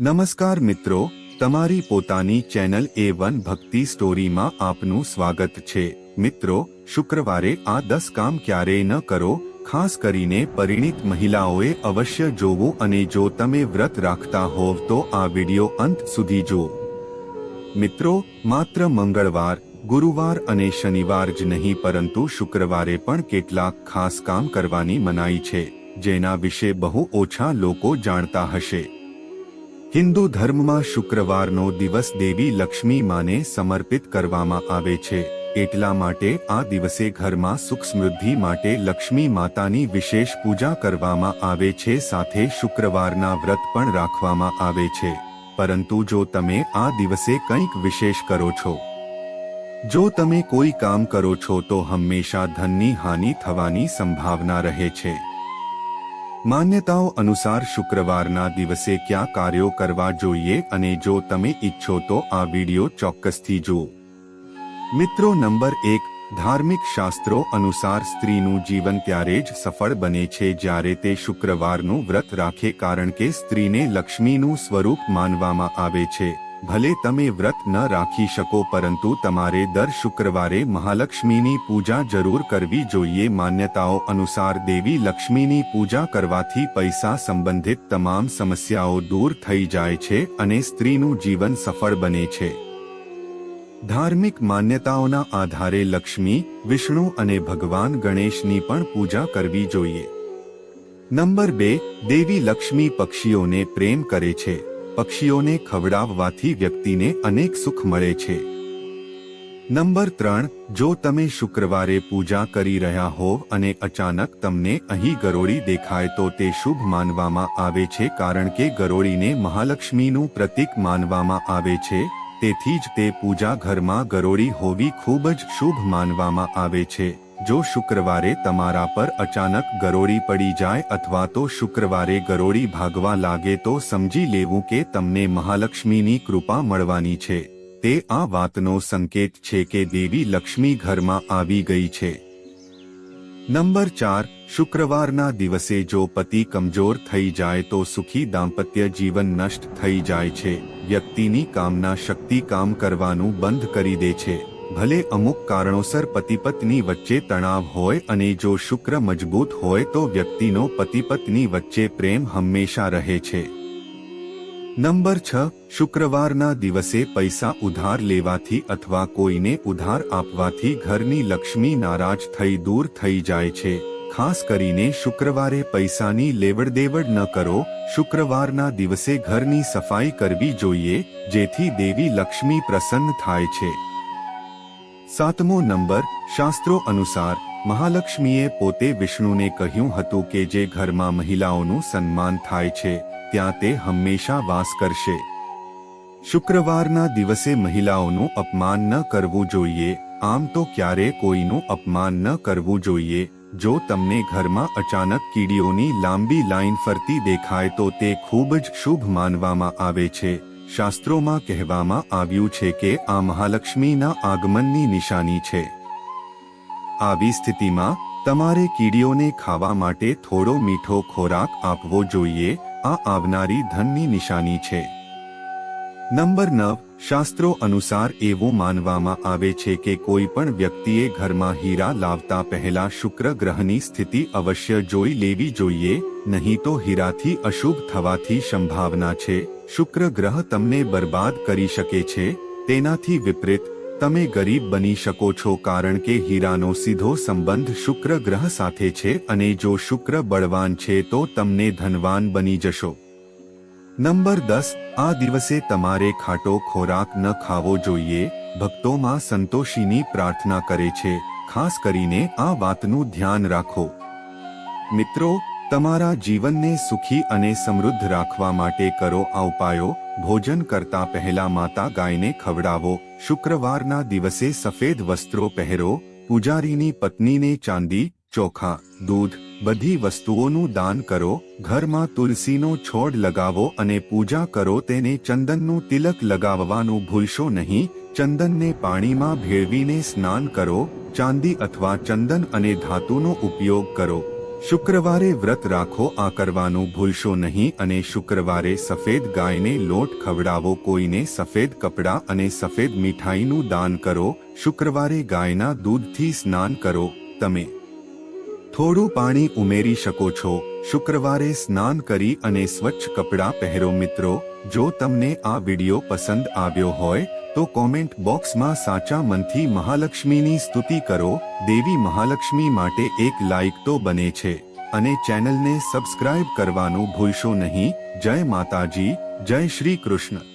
નમસ્કાર મિત્રો, તમારી પોતાની ચેનલ એ વન ભક્તિ સ્ટોરીમાં આપનું સ્વાગત છે. મિત્રો, શુક્રવારે આ દસ કામ ક્યારેય ન કરો, ખાસ કરીને પરિણીત મહિલાઓએ અવશ્ય જોવું અને જો તમે વ્રત રાખતા હોવ તો આ વિડિયો અંત સુધી જુઓ. મિત્રો, માત્ર મંગળવાર, ગુરુવાર અને શનિવાર જ નહીં પરંતુ શુક્રવારે પણ કેટલાક ખાસ કામ કરવાની મનાઈ છે, જેના વિશે બહુ ઓછા લોકો જાણતા હશે. હિન્દુ ધર્મમાં શુક્રવારનો દિવસ દેવી લક્ષ્મી માને સમર્પિત કરવામાં આવે છે. એટલા માટે આ દિવસે ઘરમાં સુખ સમૃદ્ધિ માટે લક્ષ્મી માતાની વિશેષ પૂજા કરવામાં આવે છે. સાથે શુક્રવારના વ્રત પણ રાખવામાં આવે છે. પરંતુ જો તમે આ દિવસે કંઈક વિશેષ કરો છો, જો તમે કોઈ કામ કરો છો, તો હંમેશા ધનની હાનિ થવાની સંભાવના રહે છે. માન્યતાઓ અનુસાર શુક્રવારના દિવસે કયા કાર્યો કરવા જોઈએ અને જો તમે ઈચ્છો તો આ વિડિયો ચોક્કસથી જુઓ. મિત્રો નંબર એક, ધાર્મિક શાસ્ત્રો અનુસાર સ્ત્રીનું જીવન ત્યારે જ સફળ બને છે જ્યારે તે શુક્રવારનું વ્રત રાખે કારણ કે સ્ત્રીને લક્ષ્મીનું સ્વરૂપ માનવામાં આવે છે. ભલે તમે વ્રત ન રાખી શકો પરંતુ તમારે દર શુક્રવારે મહાલક્ષ્મીની પૂજા જરૂર કરવી જોઈએ. માન્યતાઓ અનુસાર દેવી લક્ષ્મીની પૂજા કરવાથી પૈસા સંબંધિત તમામ સમસ્યાઓ દૂર થઈ જાય છે અને સ્ત્રીનું જીવન સફળ બને છે. ધાર્મિક માન્યતાઓના આધારે લક્ષ્મી, વિષ્ણુ અને ભગવાન ગણેશની પણ પૂજા કરવી જોઈએ. નંબર બે, દેવી લક્ષ્મી પક્ષીઓને પ્રેમ કરે છે. પક્ષીઓને ખવડાવવાથી વ્યક્તિને અનેક સુખ મળે છે. નંબર ત્રણ, જો તમે શુક્રવારે પૂજા કરી રહ્યા હોવ અને અચાનક તમને અહીં ગરોળી દેખાય તો તે શુભ માનવામાં આવે છે કારણ કે ગરોળીને મહાલક્ષ્મીનું પ્રતીક માનવામાં આવે છે, તેથી જ તે પૂજા ઘરમાં ગરોળી હોવી ખૂબ જ શુભ માનવામાં આવે છે. જો શુક્રવારે તમારા પર અચાનક ગરોળી પડી જાય અથવા તો શુક્રવારે ગરોળી ભાગવા લાગે તો સમજી લેવું કે તમને મહાલક્ષ્મીની કૃપા મળવાની છે. તે આ વાતનો સંકેત છે કે દેવી લક્ષ્મી ઘરમાં આવી ગઈ છે. નંબર ચાર, શુક્રવારના દિવસે જો પતિ કમજોર થઈ જાય તો સુખી દાંપત્ય જીવન નષ્ટ થઈ જાય છે. વ્યક્તિની કામના શક્તિ કામ કરવાનું બંધ કરી દે છે. ભલે અમુક કારણોસર પતિ પત્ની વચ્ચે તણાવ હોય અને જો શુક્ર મજબૂત હોય તો વ્યક્તિનો પતિ પત્ની વચ્ચે પ્રેમ હંમેશા રહે છે. નંબર છ, શુક્રવારના દિવસે પૈસા ઉધાર લેવાથી અથવા કોઈને ઉધાર આપવાથી ઘરની લક્ષ્મી નારાજ થઈ દૂર થઈ જાય છે. ખાસ કરીને શુક્રવારે પૈસાની લેવડદેવડ ન કરો, શુક્રવારના દિવસે ઘરની સફાઈ કરવી જોઈએ, જેથી દેવી લક્ષ્મી પ્રસન્ન થાય છે. સાતમો નંબર, શાસ્ત્રો અનુસાર, મહાલક્ષ્મીએ પોતે વિષ્ણુને કહ્યું હતું કે જે ઘરમાં મહિલાઓનું સન્માન થાય છે, ત્યાં તે હંમેશા વાસ કરશે. શુક્રવારના દિવસે મહિલાઓનું અપમાન ન કરવું જોઈએ, આમ તો ક્યારે કોઈનું અપમાન ન કરવું જોઈએ, જો તમને ઘરમાં અચાનક કીડીઓની લાંબી લાઈન ફરતી દેખાય તો તે ખૂબ જ શુભ માનવામાં આવે છે. શાસ્ત્રોમાં કહેવામાં આવ્યું છે કે આ મહાલક્ષ્મીના આગમનની નિશાની છે. આવી સ્થિતિમાં તમારે કીડીઓને ખાવા માટે થોડો મીઠો ખોરાક આપવો જોઈએ, આ આવનારી ધનની નિશાની છે. નંબર નવ શાસ્ત્રો અનુસાર એવું માનવામાં આવે છે કે કોઈ પણ વ્યક્તિએ ઘરમાં હીરા લાવતા પહેલા શુક્ર ગ્રહની સ્થિતિ અવશ્ય જોઈ લેવી જોઈએ, નહીં તો હીરાથી અશુભ થવાથી સંભાવના છે. શુક્ર ગ્રહ તમને બરબાદ કરી શકે છે, તેનાથી વિપરીત, તમે ગરીબ બની શકો છો કારણ કે હીરાનો સીધો સંબંધ શુક્ર ગ્રહ સાથે છે અને જો શુક્ર બળવાન છે તો તમને ધનવાન બની જશો. નંબર દસ, આ દિવસે તમારે ખાટો ખોરાક ન ખાવો જોઈએ, ભક્તોમાં સંતોષીની પ્રાર્થના કરે છે, ખાસ કરીને આ વાતનું ધ્યાન રાખો. મિત્રો, તમારા જીવનને સુખી અને સમૃદ્ધ રાખવા માટે કરો આ ઉપાયો, ભોજન કરતા પહેલા માતા ગાયને ખવડાવો, શુક્રવારના દિવસે સફેદ વસ્ત્રો પહેરો, પૂજારીની પત્નીને ચાંદી, ચોખા, દૂધ બધી વસ્તુઓનું દાન કરો, ઘરમાં તુલસીનો છોડ લગાવો અને પૂજા કરો, તેને ચંદનનું તિલક લગાવવાનું ભૂલશો નહીં, ચંદનને પાણીમાં ભેળવીને સ્નાન કરો, ચાંદી અથવા ચંદન અને ધાતુનો ઉપયોગ કરો. શુક્રવારે વ્રત રાખો, આ કરવાનું ભૂલશો નહીં અને શુક્રવારે સફેદ ગાયને લોટ ખવડાવો, કોઈને સફેદ કપડાં અને સફેદ મીઠાઈનું દાન કરો, શુક્રવારે ગાયના દૂધથી સ્નાન કરો, તમે થોડું પાણી ઉમેરી શકો છો. શુક્રવારે સ્નાન કરી અને સ્વચ્છ કપડાં પહેરો મિત્રો. જો તમને આ વિડિયો પસંદ આવ્યો હોય, તો કોમેન્ટ બોક્સમાં સાચા મનથી મહાલક્ષ્મીની સ્તુતિ કરો. દેવી મહાલક્ષ્મી માટે એક લાઇક તો બને છે. અને ચેનલને સબસ્ક્રાઇબ કરવાનું ભૂલશો નહીં. જય માતાજી, જય શ્રી કૃષ્ણ.